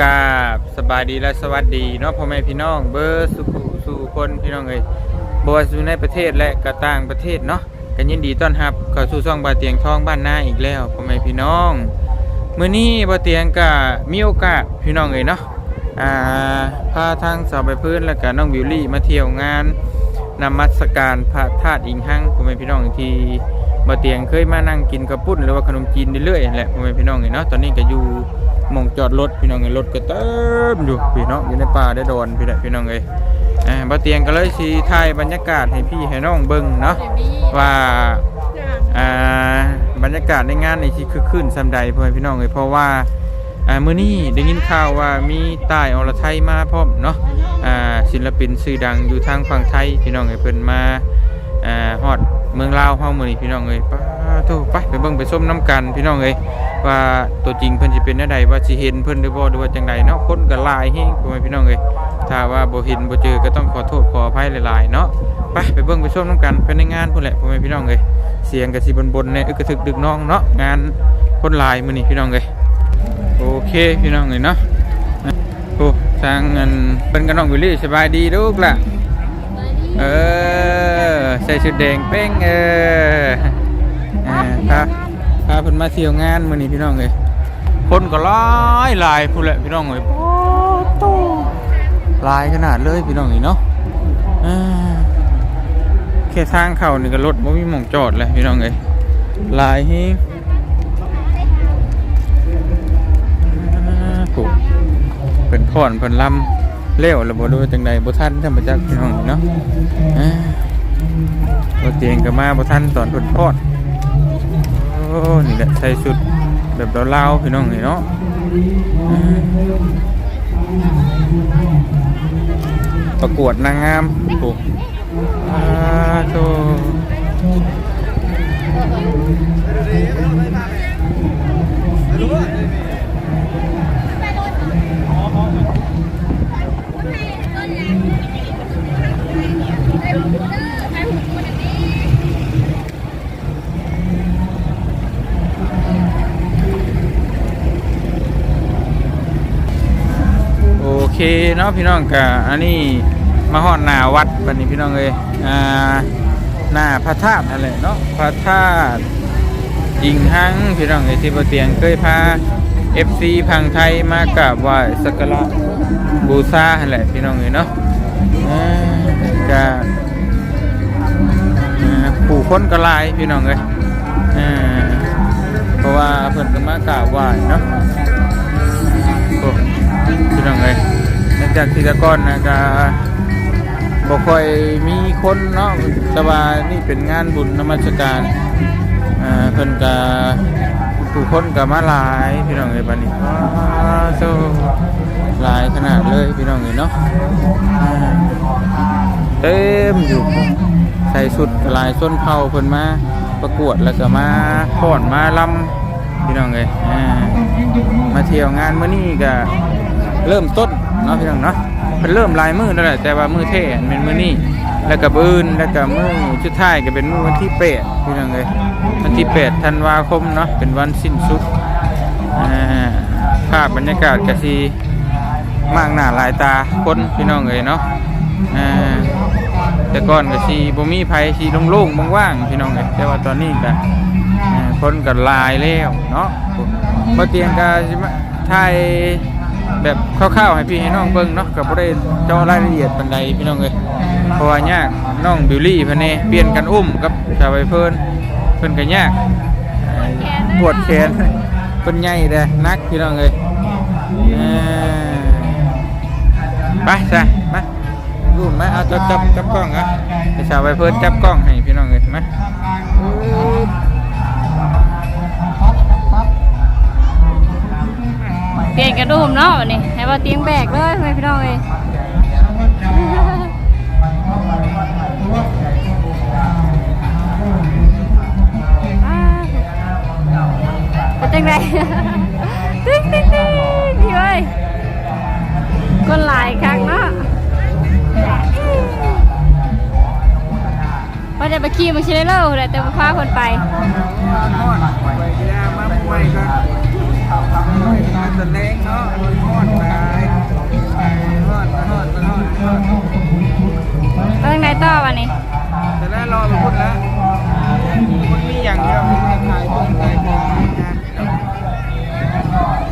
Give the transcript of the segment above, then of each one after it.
กาบสบายดีและสวัสดีเนาะพ่อแม่พี่น้องเบอร์สุขสู่คนพี่น้องเอ้ยบว่าอยู่ในประเทศและก็ต่างประเทศเนาะกันยินดีต้อนรับเข้าสู่ช่องบาเตียงทองบ้านนาอีกแล้วพ่อแม่พี่น้องมื้อนี้บาเตียงก็มีโอกาสพี่น้องเอ้ยเนาะอ่าพาทางสาวใบพื้นและก็น้องบิวลี่มาเที่ยวงานนมัสการพระธาตุอิงหังพ่อแม่พี่น้องที่บาเตียงเคยมานั่งกินกระปุ้นหรือว่าขนมจีนเรื่อยๆแหละพ่อแม่พี่น้องเอ้ยเนาะตอนนี้ก็อยู่ มองจอดรถพี่น้องเอ้ยรถก็เต็มอยู่พี่น้องอยู่ในป่าได้โดนพี่แหละพี่น้องเอ้ยอ่าบ่เตียงก็เลยสิถ่ายบรรยากาศให้พี่ให้น้องเบิ่งเนาะว่าอ่าบรรยากาศในงานนี่สิคือคืนซำใดเพ่อแม่พี่น้องเอ้ยเพราะว่าอ่ามื้อนี้ได้ยินข่าวว่ามีใต้อรไทยมาพร้อมเนาะอ่าศิลปินชื่อดังอยู่ทางฝั่งไทยพี่น้องเอ้ยเพิ่นมาอ่าฮอดเมืองลาวเฮามื้อนี้พี่น้องเอ้ยป้า โตไปไปเบิ่งไปส้มน้ำกันพี่น้องเอ้ยว่าตัวจริงเพิ่นสิเป็นแนวใดว่าสิเห็นเพิ่นหรือบ่หรือว่าจังใดเนาะคนก็หลายแฮงพ่อแม่พี่น้องเอ้ยถ้าว่าบ่เห็นบ่เจอก็ต้องขอโทษขออภัยหลายๆเนาะไปไปเบิ่งไปชมนํกันภายในงานพุ่นแหละพ่อแม่พี่น้องเอ้ยเสียงก็สิบนๆในอึกกระทึกดึกน้องเนาะงานคนลายมื้อนี้พี่น้องเอ้ยโอเคพี่น้องเอ้ยเนาะโอ้ทางอันเพิ่นกับน้องวิลลี่สบายดีลูกล่ะเออใส่ชุดแดงเป้งเออ อ่าครับพาเพิ่นมาเที่ยวงานมื้อนี้พี่น้องเอ้ยคนก็หลายหลายพุ่นแหละพี่น้องเอ้ยโอ้โตหลายขนาดเลยพี่น้องเอ้ยเนาะอ่าแค่ทางเข้านี่ก็รถบ่มีหม่องจอดเลยพี่น้องเอ้ยหลายแฮงอ่าปุ๊เพิ่นพรเพิ่นลำเร็วแล้วบ่รู้ว่าจังใดบ่ทันธรรมจักพี่น้องเอ้ยเนาะอ่าบ่เตียงก็มาบ่ทันตอนเพิ่นพรโอ้นี่ นี่แหละใส่สุดแบบลาวๆพี่น้องนี่เนาะประกวดนางงามโอ้อาโต เนาะพี่น้องกะอันนี้มาฮอดหน้าวัดบัดนี้พี่น้องเอ้ยอ่าหน้าพระธาตุนั่นแหละเนาะพระธาตุอิงหังพี่น้องเอ้ยที่บ่เตียงเคยพา FC พังไทยมากราบไหว้สักการะบูชานั่นแหละพี่น้องเอ้ยเนาะอ่ากะอ่าผู้คนก็หลายพี่น้องเอ้ยอ่าเพราะว่าเพิ่นก็มากราบไหว้เนาะพี่น้องเอ้ย จากที่ตะก้อนนะก็บ่ค่อยมีคนเนาะแต่ว่านี่เป็นงานบุญนมัสการอ่าเพิ่นก็ผู้คนก็มาหลายพี่น้องเอ้ยบัดนี้ว้าวโซหลายขนาดเลยพี่น้องเอ้ยเนาะเต็มอยู่ใส่ชุดลายส้นเผาเพิ่นมาประกวดแล้วก็มาฟ้อนมาลำพี่น้องเอ้ยมาเที่ยวงานมื้อนี้ก็เริ่มต้น เนาะพี่น้องเนาะเป็นเริ่มลายมือแล้วแหละแต่ว่ามือเท่เป็นมือนี้แล้วก็บื้นแล้วก็มือชุดท้ายก็เป็นมือวันที่แปดพี่น้องเลยวันที่แปดธันวาคมเนาะเป็นวันสิ้นสุดภาพบรรยากาศก็สิมากหน้าหลายตาคนพี่น้องเลยเนาะแต่ก่อนก็สิบ่มีไผสิโล่งๆว่างๆพี่น้องเลยแต่ว่าตอนนี้ก็อ่คนก็ลายแล้วเนาะบ่เตียงก็สิมาถ่าย แบบคร่าวๆให้พี่ให้น้องเบิ่งเนาะก็บ่ได้เจาะรายละเอียดปานใดพี่น้องเอ้ยเพราะว่ายากน้องบิวลี่เพิ่นนี่เปลี่ยนกันอุ้มกับชาวใบเพิ่นเพิ่นก็ยากปวดแขนเพิ่นใหญ่เด้นักพี่น้องเอ้ยเอ้อไปจ้ะมารูปมาเอาจับจับจับกล้องอะชาวใบเพิ่นจับกล้องให้พี่น้องเอ้ยมา เปลี่ยนกระดุมเนาะนนี้ให้ว่าเตียงแบกเลยไม่พี่น้องเอ้ยเป็นจังไดติ๊งติ๊งติ๊งพี่เอ้ยคนหลายครั้งเนาะว่าจะไปขี่มาเชลเลอร์แต่มาพาคนไป ปลาตัวเล็กเนาะมันทอดไปทอดทอดทอดทอดเรื่องไหนต่อวันนี้แต่แล้วรอมาพูดแล้วมันมีอย่างเดียวมีแต่ขายคนขายของงานเนาะ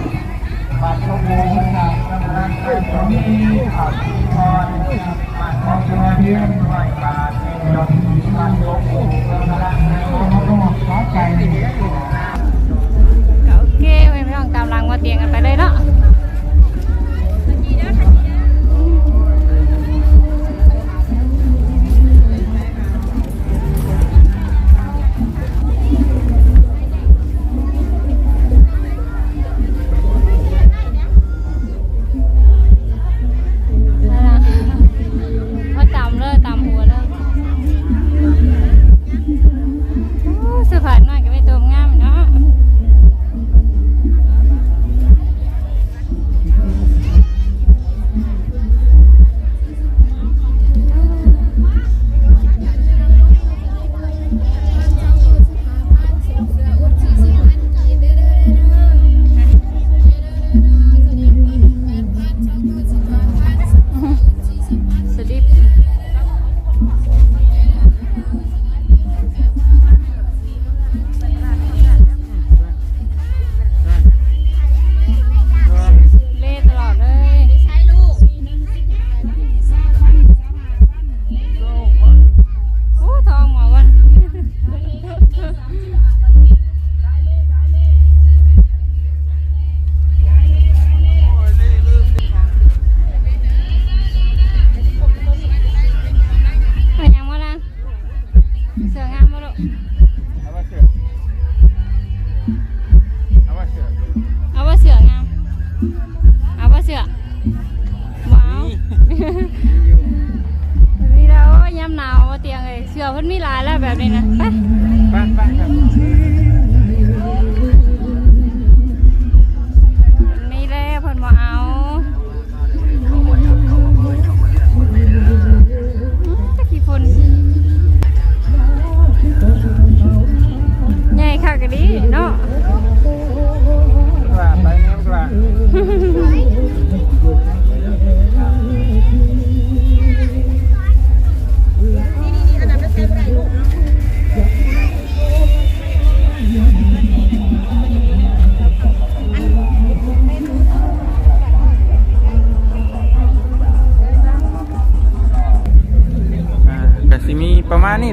เสืองามบ่ลูก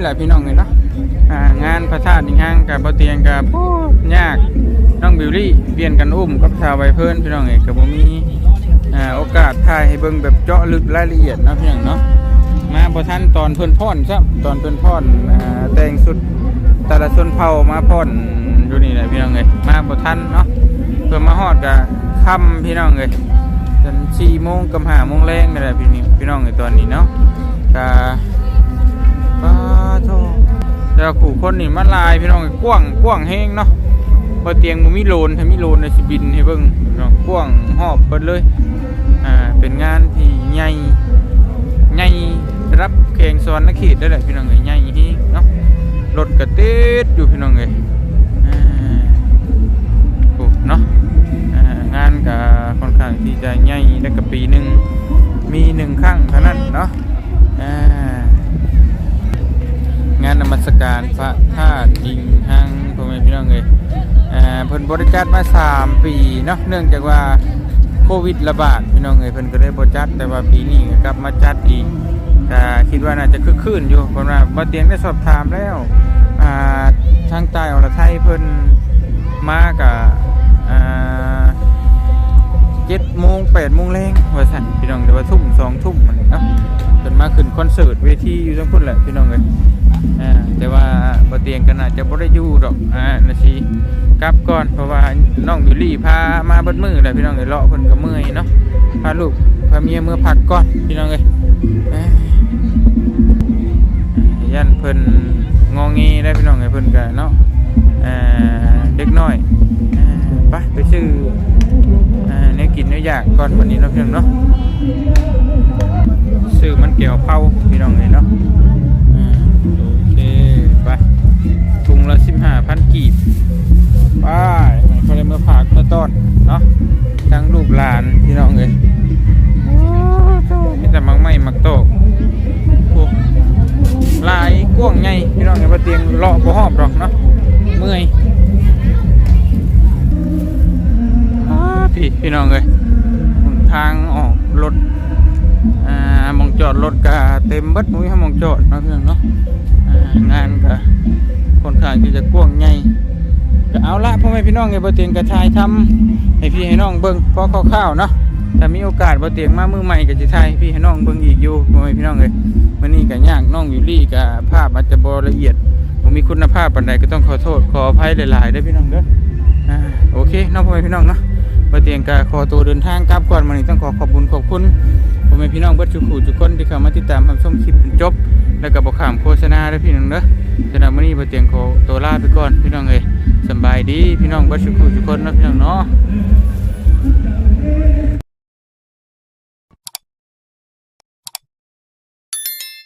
แหละพี่น้องเลยเนาะงานพระธาตุนี่ห้างกับบเตียงกับยากน้องบิวลี่เปลี่ยนกันอุ้มกับชาวไวเพิ่นพี่น้องเอ้ยก็บ่มีโอกาสถ่ายให้เบิ่งแบบเจาะลึกรายละเอียดนะพี่น้องเนาะมาบ่ทันตอนเพิ่นพ่อนซะตอนเพิ่นพ่อนแต่งสุดแต่ละชนเผ่ามาพ่อนอยู่นี่แหละพี่น้องเอ้ยมาบ่ทันเนาะเพื่อมาฮอดก็ค่ำพี่น้องเอ้ยจน4โมงกับ5โมงแรงนี่แหละพี่นี่พี่น้องเอ้ยตอนนี้เนาะก็ป้า โทแต่ว่าขู่คนนี่มันลายพี่น้องกว้างกว้างแห้งเนาะพอเตียงมันมีโลนถ้ามีโลนในสิบินให้เบิ่งพี่น้งกว้างหอบเบิดเลยอ่าเป็นงานที่ใหญ่ใหญ่รับแข่งสวรรค์เขตได้แหละพี่น้องเอ้ยใหญ่ที่เนาะรถกระเต็ดอยู่พี่น้องเอ้ยอ่าโอ้เนาะอ่างานก็ค่อนข้างที่จะใหญ่ได้กับปีหนึ่งมีหนึ่งครั้งเท่านั้นเนาะอ่าานนมัสการพระธาตุอิงหังพ่อแม่พี่น้องเอ้ยอ่าเพิ่นบริจัดมา3ปีเนาะเนื่องจากว่าโควิดระบาดพี่น้องเอ้ยเพิ่นก็เลยบ่จัดแต่ว่าปีนี้กลับมาจัดอีกแต่คิดว่าน่าจะคึกคืนอยู่เพราะว่าบ่เตียงได้สอบถามแล้วอ่าทางใต้อรไทยเพิ่นมากับอ่า7โมง8โมงแรงว่าซั่นพี่น้องแต่ว่าทุ่ม2ทุ่มนั่นเนาะเพิ่นมาขึ้นคอนเสิร์ตเวทีอยู่จังพุ่นแหละพี่น้องเอ้ย อ่าแต่ว่าบ่เตียงก็น่าจะบ่ได้อยู่ดอกอ่านาทีกลับก่อนเพราะว่าน้องบิลลี่พามาเบิดมือแหละพี่น้องเอ้ยเลาะเพิ่นก็เมื่อยเนาะพาลูกพาเมียเมื่อพักก่อนพี่น้องเอ้ยยันเพิ่นงองีได้พี่น้องเอ้ยเพิ่นก็เนาะอ่าเด็กน้อยอ่าไปไปซื้ออ่าเนื้อกินเนื้ออยากก่อนวันนี้เนาะพี่น้องเนาะซื้อมันเกี่ยวเผาพี่น้องเอ้ยเนาะ ละสิบห้าพันกีบไปเขาเลยมาฝากมาต้อนเนาะทั้งลูกหลานพี่น้องเลยโอ้โธ่มีแต่มักไม่มักโตกโอ้หลายกว้างไงพี่น้องไงว่าเตียงเลาะบ่หอบหรอกเนาะเมื่อยอ้าพี่พี่น้องเลยทางออกรถอ่ามองจอดรถก็เต็มเบิดมุ้ยห้ามองจอดเนาะพี่น้องเนาะอ่า งานก็ค่อนข้างที่จะกว้างใหญ่ก็เอาละพ่อแม่พี่น้องไงบ่เตียงกระชายทำให้พี่ให้น้องเบิ่งพอคร่าวๆเนาะถ้ามีโอกาสบ่เตียงมามือใหม่ก็สิถ่ายพี่ให้น้องเบิ่งอีกอยู่พ่อแม่พี่น้องเอ้ยมื้อนี้ก็ยากน้องอยู่ลี่ก็ภาพอาจจะบ่ละเอียดบ่มีคุณภาพปานใดก็ต้องขอโทษขออภัยหลายๆเด้อพี่น้องเด้ออ่าโอเคน้องพ่อแม่พี่น้องเนาะ บ่เตียงก็ขอตัวเดินทางกลับก่อนมื้อนี้ต้องขอขอบคุณขอบคุณผมเป็นพี่น้องเบิดทุกคู่ทุกคนที่เข้ามาติดตามรับชมคลิปจนจบ แล้วก็บอกข่ามโฆษณาด้วยพี่น้องเด้อสำหรับมื้อนี้บ่เตียงขอตัวลาไปก่อนพี่น้องเอ้ยสบายดีพี่น้องเบิดทุกคู่ทุกคนเนาะพี่น้องเนาะ